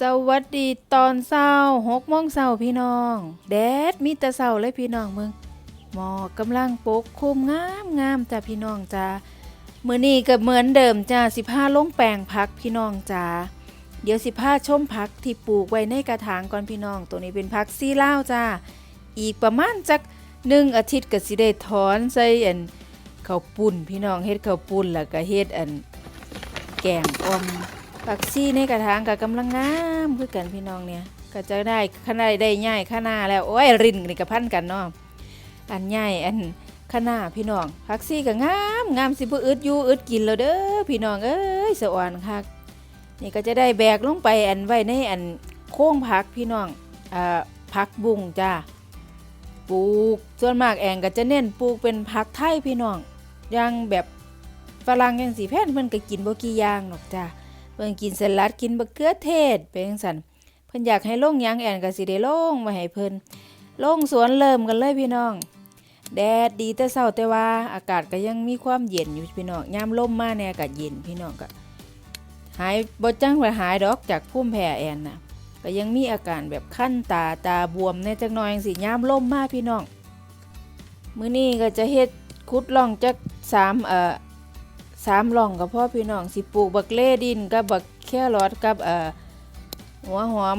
สวัสดีตอนเช้าหกโมงเช้าพี่น้อง แดดมีแต่เช้าเลยพี่น้องมึงหมอกกำลังปกคลุมงามงามจ้าพี่น้องจ้ามื้อนี้ก็เหมือนเดิมจ้าสิพาลงแปลงพักพี่น้องจ้าเดี๋ยวสิพาชมพักที่ปลูกไว้ในกระถางก่อนพี่น้อง ตัวนี้เป็นพักซีลาจ้าอีกประมาณจักหนึ่งอาทิตย์ก็สิได้ถอนใส่อันข้าวปุ้นพี่น้องเฮ็ดข้าวปุ้นแล้วก็เฮ็ดอันแกงออม ผักซี่ในกระถางก็กำลังงามคือกันพี่น้องเนี่ยก็จะได้ขนาดได้ใหญ่ขนาดแล้วโอ้ยรินนี่ก็พันกันเนาะอันใหญ่อันขนาดพี่น้องผักซี่ก็งามงามสิบ่อึดอยู่อึดกินแล้วเด้อพี่น้องเอ้ยสะอ่อนคักนี่ก็จะได้แบกลงไปอันไว้ในอันโค้งผักพี่น้องอ่าผักบุ้งจ้าปลูกส่วนมากแองก็จะเน้นปลูกเป็นผักไทยพี่น้องอย่างแบบฝรั่งยังสีแพนเพิ่นก็กินบ่กี่อย่างหรอกจ้า เพิ่นกินสลัดกินบะเขือเทศเป็นจังซั่นเพิ่นอยากให้ลงยังแอนก็สิได้ลงมาให้เพิ่นลงสวนเริ่มกันเลยพี่น้อง แดดดีแต่เช้าแต่ว่าอากาศก็ยังมีความเย็นอยู่พี่น้องยามลมมาแน่อากาศเย็นพี่น้องก็หายบ่จังว่าหายดอกจากภูมิแพ้แอนนะก็ยังมีอาการแบบคั้นตาตาบวมแน่จักหน่อยจังซี่ยามลมมาพี่น้องมื้อนี้ก็จะเฮ็ดขุดล่องจักสามเอ่อ สามหล่องกับพ่อพี่น้องสิปลูกบักเล่ดินกับบักแครอทกับเอ่อหัวหอม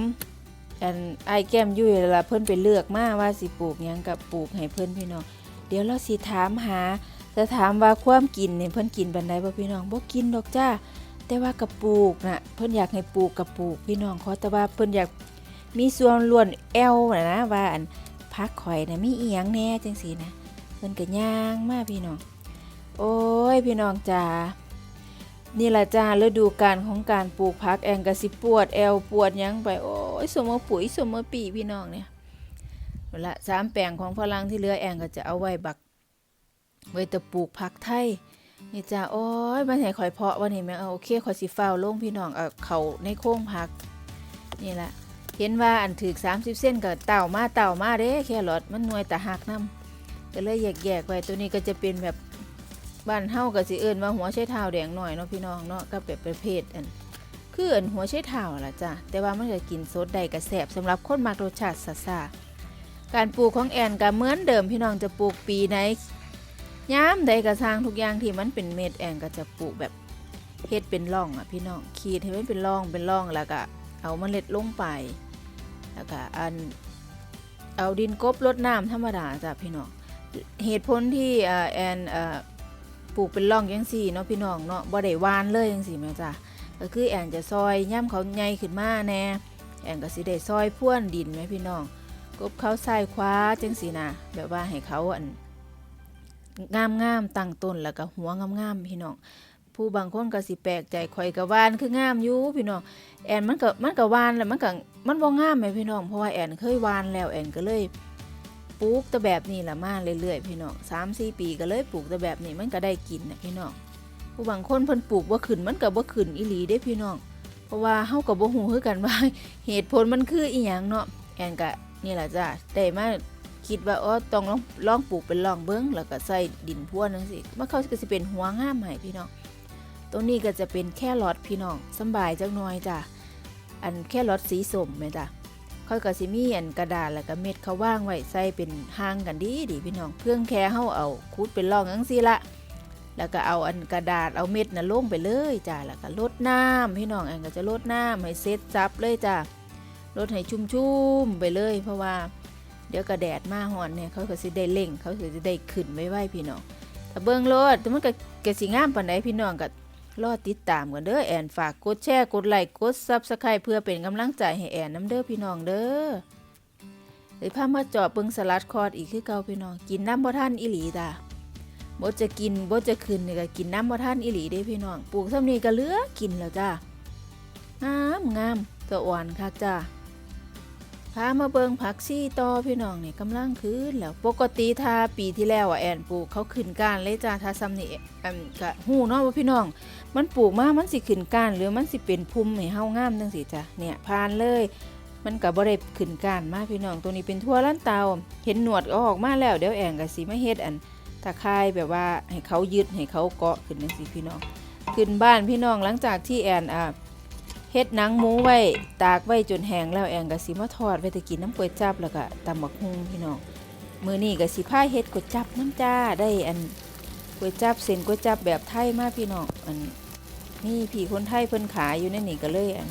อันไอแก้มยุ่ยละเพิ่นไปเลือกมาว่าสิปลูกยังกับปลูกให้เพิ่นพี่น้อง เดี๋ยวเราสิถามหาจะถามว่าความกินเนี่ยเพิ่นกินบันไดบ่พี่น้องบ่กินดอกจ้า แต่ว่ากับปลูกน่ะเพิ่นอยากให้ปลูกกับปลูกพี่น้องขอแต่ว่าเพิ่นอยากมีส่วนล้วนแอลนะนะว่าอันพักข่อยน่ะมีอียงแน่จังซี่นะเพิ่นก็ย่างมาพี่น้อง โอ้ยพี่น้องจ๋านี่แหละจ้าฤดูกาลของการปลูกพักแองกะสิปวดแอวปวดยังไปโอ้ยสมมปุ๋ยสมมปีพี่น้องเนี่ยเวลาสามแปลงของฝรั่งที่เหลือแองก็จะเอาไว้บัก ไว้แต่ปลูกพักไทยนี่จ้าโอ้ยมันให้ข่อยเพาะวันนี้แม่เอาโอเคข่อยสิฟ้าวลงพี่น้องเอาเขาในโค้งพัก นี่แหละเห็นว่าอันถือ30 เส้นก็เต่ามาเต่ามาเด้แค่รถมันหน่วยแตะหักน้ำก็เลยแยกๆไว้ตัวนี้ก็จะเป็นแบบ บ้านเฮาก็สิเอิ้นว่าหัวไชเท้าแดงหน่อยเนาะพี่น้องเนาะก็แบบประเภทอันคือเอิ้นหัวไชเท้าล่ะจ้ะแต่ว่ามันก็กินสดได้ก็แซ่บสำหรับคนมักรสชาติซ่าๆการปลูกของแอนก็เหมือนเดิมพี่น้องจะปลูกปีไหนยามใดก็สร้างทุกอย่างที่มันเป็นเม็ดแอนก็จะปลูกแบบเฮ็ดเป็นร่องอะพี่น้องขีดให้มันเป็นร่องเป็นร่องแล้วก็เอาเมล็ดลงไปแล้วก็อันเอาดินกบรดน้ำธรรมดาจ้ะพี่น้องเหตุผลที่แอนอ ลูกเป็นร่องยังสี่เนาะพี่น้องเนาะบ่ได้วานเลยยังสี่แม่จ้ะก็คือแอนจะซอยย่ำเขาใหญ่ขึ้นมาแน่แอนก็สิได้ซอยพ่วนดินไหมพี่น้องกบเขาใส่คว้าจังสีนะแบบว่าให้เขาอันงามงามตั้งต้นแล้วก็หัวงามงามพี่น้องผู้บางคนก็สิแปลกใจข่อยก็หวานคืองามอยู่พี่น้องแอนมันก็มันก็วานแล้วมันก็มันบ่งามไหมพี่น้องเพราะว่าแอนเคยวานแล้วแอนก็เลย ปลูกแต่แบบนี้ละมาเรื่อยๆพี่น้องสามสี่ปีก็เลยปลูกแต่แบบนี้มันก็ได้กินนะพี่น้องผู้บางคนเพิ่นปลูกว่าขึ้นมันก็บ่ขึ้นอีหลีเด้พี่น้อง เพราะว่าเฮาก็บ่ฮู้คือกันว่าเหตุผลมันคืออีหยังเนาะแอนก็นี่แหละจ้ะได้มาคิดว่าอ๋อต้องลองลองปลูกเป็นลองเบิ่งแล้วก็ใส่ดินพ่วนจังซี่มันเขาก็สิเป็นหัวงามให้พี่น้องตรงนี้ก็จะเป็นแค่รอทพี่น้องสบายจักหน่อยจ้ะอันแค่รอทสีส้มแม่จ้ะ ค่อยก็สิมีอันกระดาษแล้วก็เม็ดเขาว่างไว้ใส่เป็นห่างกันดีดีพี่น้องเพื่องแค่เฮาเอาคูดเป็นร่องจังซี่ละแล้วก็เอาอันกระดาษเอาเม็ดน่ะลงไปเลยจ้าแล้วก็ลดน้ำพี่น้องอันก็จะลดน้ำให้เซ็ตซับเลยจ้าลดให้ชุ่มๆไปเลย เพราะว่าเดี๋ยวกระแดดมาหอนเนี่ยเขาก็สิได้เล่งเขาก็สิได้ขึ้นไว้ไว้พี่น้องถ้าเบิ่งโลดแต่มันก็กสิงามปานใดพี่น้องก็ รอติดตามกันเด้อแอนฝากกดแชร์กดไลค์กดซับสไครต์เพื่อเป็นกำลังใจให้แอนน้ำเด้อพี่น้องเด้อหรือพามาจอบเบิงสลัดคอร์ดอีกคือเก่าพี่น้องกินน้ำบ่ท่านอีหลีจ้าบ่จะกินบ่จะขึ้นนี่ก็กินน้ำบ่ท่านอีหลีเด้พี่น้องปลูกซ้ำนี้ก็เหลือกินแล้วจ้างามงามตัวอ่อนคักจ้า พามาเบิงผักซี่ต่อพี่น้องนี่กำลังขึ้นแล้วปกติถ้าปีที่แล้วอะแอนปลูกเขาขึ้นก้านเลยจ้าถ้าซ้ำนี่อันก็ฮู้เนาะว่าพี่น้อง มันปลูกมามันสิขึ้นก้านหรือมันสิเป็นพุ่มให้เฮางามจังสิจ้ะเนี่ยผ่านเลย มันก็บ่ได้ขึ้นก้านมาพี่น้องตัวนี้เป็นทั่วล้านเตาเห็นหนวดก็ออกมาแล้วเดี๋ยวแองก็สิมาเฮ็ดอันตะไคร่แบบว่าให้เขายึดให้เขาเกาะขึ้นจังสิพี่น้อง ขึ้นบ้านพี่น้องหลังจากที่แอนอ่า เฮ็ดหนังหมูไว้ตากไว้จนแห้งแล้วแองก็สิมาทอดไว้ตะกินน้ำก๋วยจับแล้วก็ตำบักฮุงพี่น้องมื้อนี้ก็สิพาเฮ็ดก๋วยจับน้ำจ้าได้อันก๋วยจับเส้นก๋วยจับแบบไทยมาพี่น้องอันนี่พี่คนไทยเพิ่นขายอยู่ในนี่ก็เลยอัน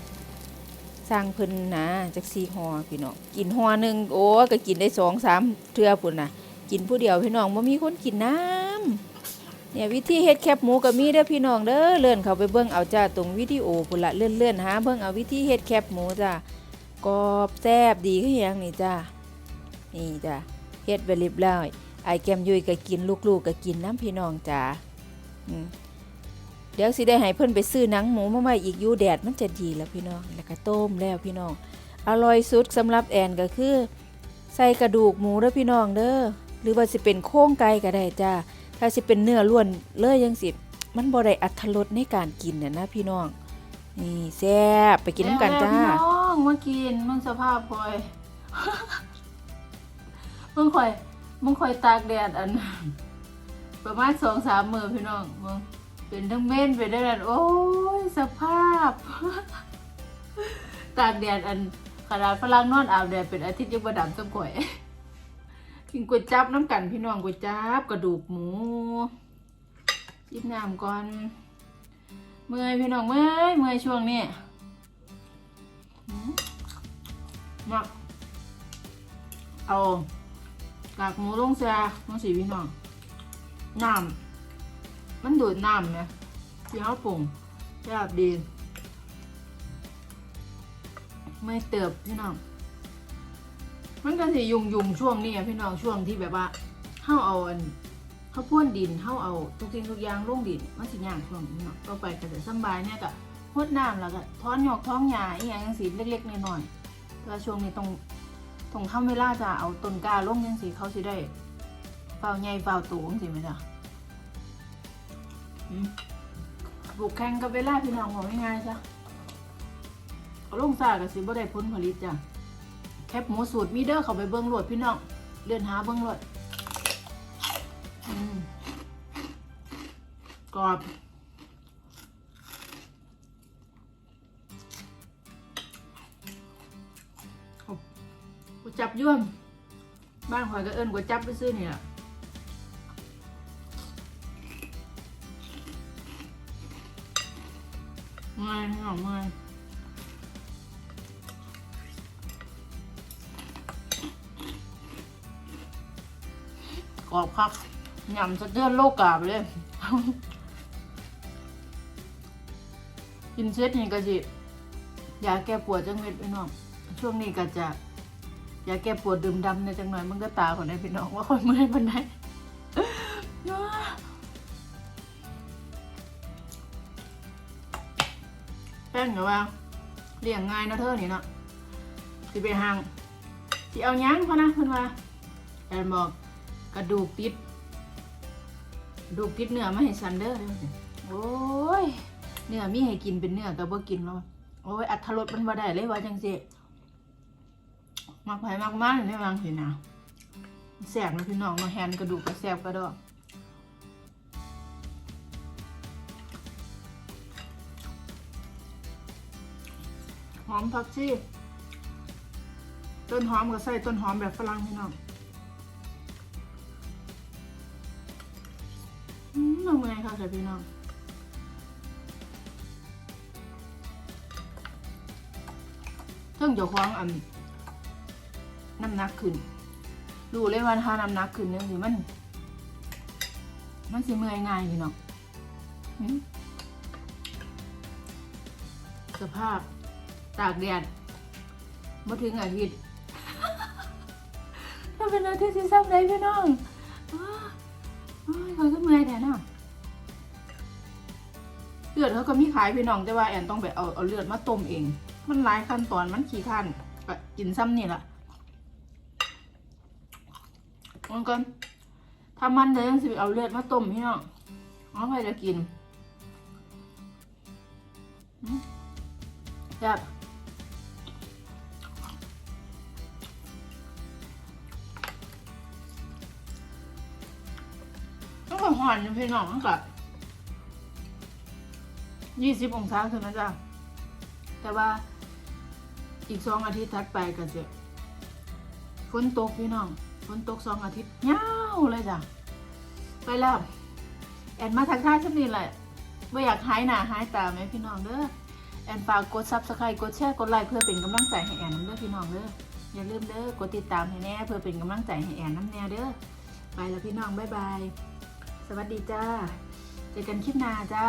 สร้างเพิ่นนะจักสี่ห่อพี่น้องกินหอหนึงโอ้ก็กินได้สองสามเทื่อพุ่นน่ะกินผู้เดียวพี่น้องบ่มีคนกินน้ำ เนี่ยวิธีเฮ็ดแคบหมูก็มีเด้อพี่น้องเด้อเลื่อนเข้าไปเบิ่งเอาจ้าตรงวิดีโอพุ่นละเลื่อนๆหาเบิ่งเอาวิธีเฮ็ดแคบหมูจ้ากรอบแซ่บดีคือหยังนี่จ้านี่จ้าเฮ็ดไปเรียบร้อยไอแก้มยุยก็กินลูกๆก็กินน้ำพี่น้องจ้าเดี๋ยวสิได้ให้เพิ่อนไปซื้อหนังหมูมาไว้อีกอยู่แดดมันจะดีแล้วพี่น้อง แล้วก็ต้มแล้วพี่น้อง อร่อยสุดสำหรับแอนก็คือ ใส่กระดูกหมูเด้อพี่น้องเด้อหรือว่าสิเป็นโครงไก่ก็ได้จ้า ถ้าสิเป็นเนื้อล้วนเลยยังสิมันบ่ได้อัตรสในการกินน่ะนะพี่น้อง นี่แซ่บไปกินน้ำกันจ้าพี่น้องมากินมึงสภาพคอยมึงคอยมึงคอยตากแดดอัน ประมาณสองสามมือพี่น้องมึงเป็นทั้งเม่นเป็นได้แดดโอ้ยสภาพ ตากแดดอันขนาดฝรั่งนอนอาบแดดเป็นอาทิตย์ยังประดับสักก่อย กินก๋วยจับน้ำกันพี่น้องก๋วยจับกระดูกหมูจิบน้ำก่อน เมื่อยพี่น้องเมื่อยเมื่อยช่วงนี้มมักเอากากหมูลงแซ่มังสีพี่น้องน้ำมันดูดน้ำไหมที่เขาปรุงแซ่บดี ไม่เติบพี่น้อง มันก็สิยุงยุงช่วงนี้อะพี่น้องช่วงที่แบบว่าเข้าเอาอันเขาพ่วนดินเข้าเอาทุกสิ่งทุกอย่างลงดินมันสิย่างช่วงนี้เนาะต่อไปก็จะสำบายเนี่ยก็พดน้ำแล้วก็ท้อนหยอกท้องหญ้าอีหยังจังสีเล็กๆน้อยๆแต่ช่วงนี้ต้องต้องทำเวลาจะเอาต้นกล้าลงจังสีเขาสิได้เฝ้าใหญ่เฝ้าตจังสีไหมจ๊ะอืมปลูกแข่งกับเวลาพี่น้องบอกง่ายๆจ้ะลงซากับสิบ่ได้ผลผลิตจ้ะ แคบหมูสูตรมีเด้อเขาไปเบิ้งโหลดพี่น้องเดินหาเบิ้งโหลดกรอบกูจับย่วมบ้านข่อยก็เอิ้นกูจับไปซื้อนี่แหละไม่หองไม่ กรอบครับยำสะเทือนโลกกาไปเลย กินเซตนี่ก็สิยาแก้ปวดจังเม็ดพี่น้อง ช่วงนี้ก็จะยาแก้ปวดดื่มดำในจังหน่อยมันก็ตาคนได้พี่น้องว่าคนเมื่อยปันไดแป้งเหรอว่าเลี้ยงง่ายนะเธอนี่เนาะสิไปห่างสิเอายังพะนะเพิ่นว่าแอนบอก กระดูกติดกระดูกติดเนื้อมาให้ซันเดอร์โอ้ยเนื้อมีให้กินเป็นเนื้อแต่บ่กินแล้วโอ้ยอัตรสมันบ่ได้เลยว่าจังสิมักไผมากมันได้วางสินะแสบนะพี่น้องมาแฮนกระดูกกระแสบกระดอกหอมผักชีต้นหอมก็ใส่ต้นหอมแบบฝรั่งพี่น้อง ทำไงคะใส่พี่น้องเพิ่งจะคว้างอันน้ำหนักขึ้นดูเลยว่าถ้าน้ำหนักขึ้นเนี่ยสิมัน มันสิเมื่อยง่ายพี่น้องสภาพตากแดดมาถึงอาทิตย์ ถ้าเป็นอาทิตย์ที่ซ้ำเลยพี่น้อง อ้าโอ้ยเขาก็เมื่อยแทนอะเลือดเขาก็มีขายพี่น้องแต่ว่าแอนต้องไปเอาเอาเลือดมาต้มเอง มันหลายขั้นตอนมันขี้ขั้านก็กินซ้ำนี่แหละมันก็ถ้ามันเลยต้องสิไปเอาเลือดมาต้มพี่น้องเอาไปจะกินอื องก็หอนอยู่พี่น้องมันก็ยี่สิบองศาถึงนะจ๊ะแต่ว่าอีกสองอาทิตย์ถัดไปก็จะฝนตกพี่น้องฝนตกสองอาทิตย์ยาวเลยจ้ะไปแล้ว แอนมาทักทายสักนิดแหละไม่อยากหายหน้าหายตาไหมพี่น้องเด้อแอนฝากกดซับสไครต์กดแชร์กดไลค์เพื่อเป็นกำลังใจให้แอนน้ำเด้อพี่น้องเด้ออย่าลืมเด้อกดติดตามให้แน่เพื่อเป็นกำลังใจให้แอนน้ำแน่เด้อไปแล้วพี่น้องบ๊ายบาย สวัสดีจ้า เจอกันคลิปหน้าจ้า